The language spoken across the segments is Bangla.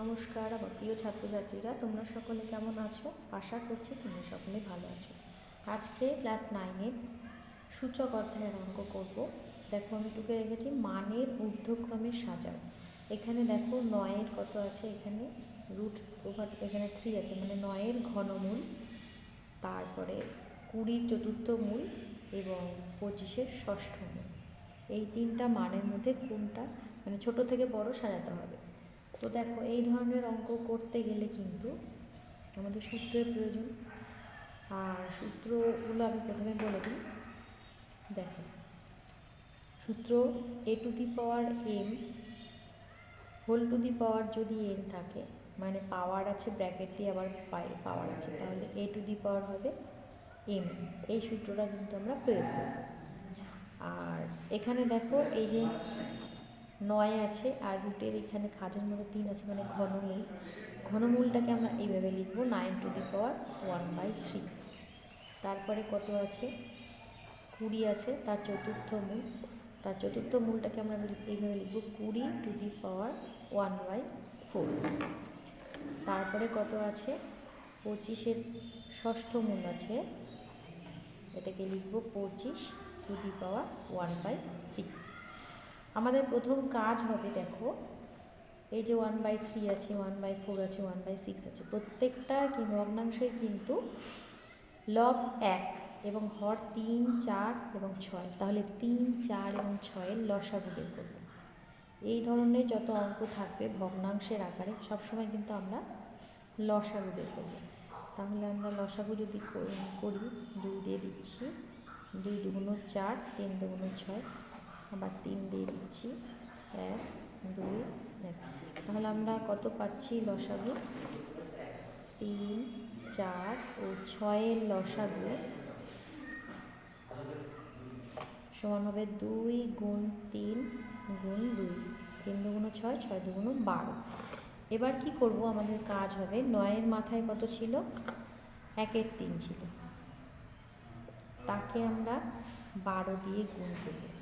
নমস্কার, আমার প্রিয় ছাত্রছাত্রীরা, তোমরা সকলে কেমন আছো? আশা করছি তোমরা সকলে ভালো আছো। আজকে ক্লাস নাইনের সূচক অধ্যায়ের অঙ্ক করব। দেখো, আমি টুকে রেখেছি মানের ঊর্ধ্বক্রমে সাজাও এখানে দেখো নয়ের কত আছে? এখানে রুট ওভার এখানে থ্রি আছে মানে নয়ের ঘনমূল, তারপরে কুড়ির চতুর্থ মূল এবং পঁচিশের ষষ্ঠ মূল। এই তিনটা মানের মধ্যে কোনটা মানে ছোট থেকে বড় সাজাতে হবে। তো দেখো, এই ধরনের অঙ্ক করতে গেলে কিন্তু আমাদের সূত্রের প্রয়োজন। আর সূত্রগুলো আমি প্রথমে বলে দিই। দেখো, সূত্র a to the power m whole to the power যদি এন থাকে মানে পাওয়ার আছে ব্র্যাকেট দিয়ে আবার পাই পাওয়ার আছে, তাহলে এ টু দি পাওয়ার হবে এম এই সূত্রটা কিন্তু আমরা প্রয়োগ করব। আর এখানে দেখো, এই যে নয় আছে আর রুটের এখানে খাজের মধ্যে তিন আছে মানে ঘনমূল। ঘনমূলটাকে আমরা এইভাবে লিখব nine to the power one by three তারপরে কত আছে? কুড়ি আছে, তার চতুর্থ মূল। তার চতুর্থ মূলটাকে আমরা এইভাবে লিখব, কুড়ি to the power one by four তারপরে কত আছে? পঁচিশের ষষ্ঠ মূল আছে। এটাকে লিখব, পঁচিশ to the power one by six আমাদের প্রথম কাজ হবে, দেখো, এই যে ওয়ান বাই থ্রি আছে ওয়ান বাই ফোর আছে ওয়ান বাই সিক্স আছে প্রত্যেকটা কি ভগ্নাংশের কিন্তু লব এক এবং হর তিন, চার এবং ছয়। তাহলে তিন, চার এবং ছয়ের লসাগু বের করব। এই ধরনের যত অঙ্ক থাকবে ভগ্নাংশের আকারে, সবসময় কিন্তু আমরা লসাগু বের করব। তাহলে আমরা লসাগু যদি করি, দুই দিয়ে দিচ্ছি, দুই দুগুণ চার, তিন দুগুণ ছয় আবার তিন দিয়ে দিচ্ছি। এক, দুই, এক। তাহলে আমরা কত পাচ্ছি লসাগু? তিন, চার ও ছয়ের লসাগু সমান হবে দুই গুণ তিন গুণ দুই। তিন দুগুণ ছয় ছয় দুগুণ বারো। এবার কি করব? আমাদের কাজ হবে, নয়ের মাথায় কত ছিল? একের তিন ছিল। তাকে আমরা বারো দিয়ে গুণ করব।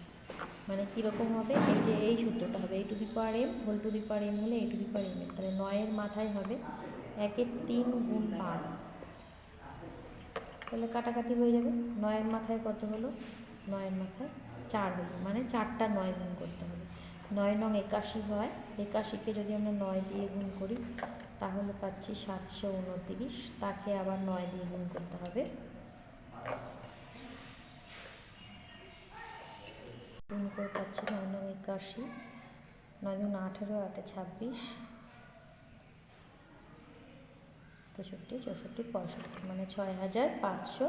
মানে কীরকম হবে? এই যে এই সূত্রটা হবে এই to the power m whole to the power m হলে এই টু দি পাওয়ার এম তাহলে নয়ের মাথায় হবে একের তিন গুণ বারো তাহলে কাটাকাটি হয়ে যাবে। নয়ের মাথায় কত হলো? নয়ের মাথায় চার হলো। মানে চারটা নয় গুণ করতে হবে। নয় নং একাশি হয়। একাশিকে যদি আমরা নয় দিয়ে গুণ করি, তাহলে পাচ্ছি সাতশো উনতিরিশ। তাকে আবার নয় দিয়ে গুণ করতে হবে গুণ করে পাচ্ছি নয় নং একাশি নয় দুগুণ আঠেরো, আটে ছাব্বিশ, তেষট্টি, চৌষট্টি, পঁয়ষট্টি মানে ছয় হাজার পাঁচশো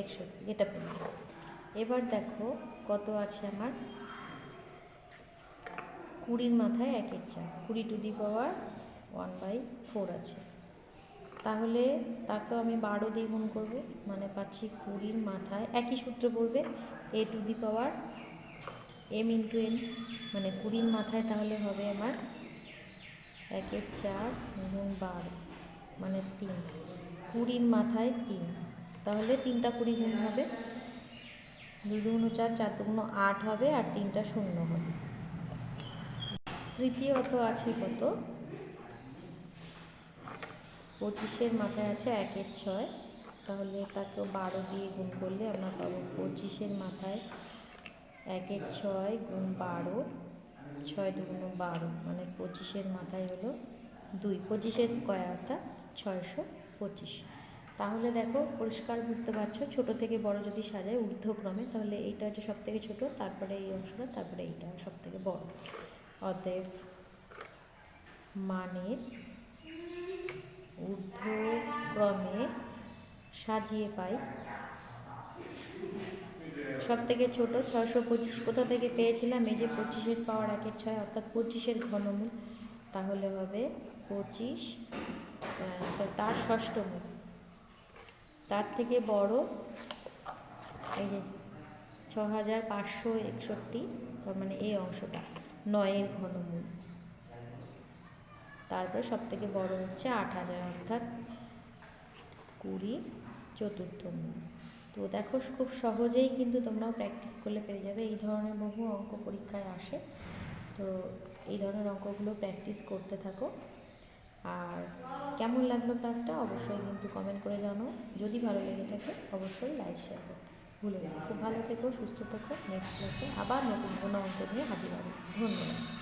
একষট্টি, এটা পেলাম। এবার দেখো কত আছে আমার। কুড়ির মাথায় একের চার, কুড়ি to the power one by four আছে। তাহলে তাকে আমি বারো দিয়ে গুণ করব মানে পাচ্ছি কুড়ির মাথায় একই সূত্র পড়বে, a to the power m into m মানে কুড়ির মাথায় তাহলে হবে আমার একের চার গুণ বারো মানে তিন। কুড়ির মাথায় তিন। তাহলে তিনটা কুড়ি গুণ হবে। দুই দুগুণ চার চার দুগুণ আট হবে, আর তিনটা শূন্য হবে। তৃতীয়ত আছে কত? পঁচিশের মাথায় আছে একের ছয়। তাহলে তাকেও বারো দিয়ে গুণ করলে আমরা পাবো পঁচিশের মাথায় একের ছয় গুণ বারো, ছয় দুগুণ বারো মানে পঁচিশের মাথায় হলো দুই। পঁচিশের স্কোয়ার অর্থাৎ ছয়শো পঁচিশ। তাহলে দেখো, পরিষ্কার বুঝতে পারছ, ছোট থেকে বড় যদি সাজায় ঊর্ধ্বক্রমে, তাহলে এইটা হচ্ছে সব থেকে ছোটো, তারপরে এই অংশটা, তারপরে এইটা সব থেকে বড়। অতএব মানের ঊর্ধ্বক্রমে সাজিয়ে পাই সব থেকে ছোটো ছয়শো পঁচিশ কোথা থেকে পেয়েছিলাম? এই যে পঁচিশের পাওয়ার একের ছয়, অর্থাৎ পঁচিশের ঘনমূল। তাহলে হবে পঁচিশ তার ষষ্ঠ মূল। তার থেকে বড় এই যে ছ হাজার পাঁচশো একষট্টি, তার মানে এই অংশটা, নয়ের ঘনমূল। তারপরে সব থেকে বড় হচ্ছে আট হাজার, অর্থাৎ কুড়ি চতুর্থ মূল। তো দেখো, খুব সহজেই কিন্তু তোমরাও প্র্যাকটিস করলে পেরে যাবে। এই ধরনের বহু অঙ্ক পরীক্ষায় আসে। তো এই ধরনের অঙ্কগুলো প্র্যাকটিস করতে থাকো। আর কেমন লাগল ক্লাসটা অবশ্যই কিন্তু কমেন্ট করে জানাও। যদি ভালো লেগে থাকে, অবশ্যই লাইক শেয়ার করতে ভুলে যাও। খুব ভালো থেকো, সুস্থ থেকো। নেক্সট ক্লাসে আবার নতুন কোনো অঙ্ক নিয়ে হাজির হবে। ধন্যবাদ।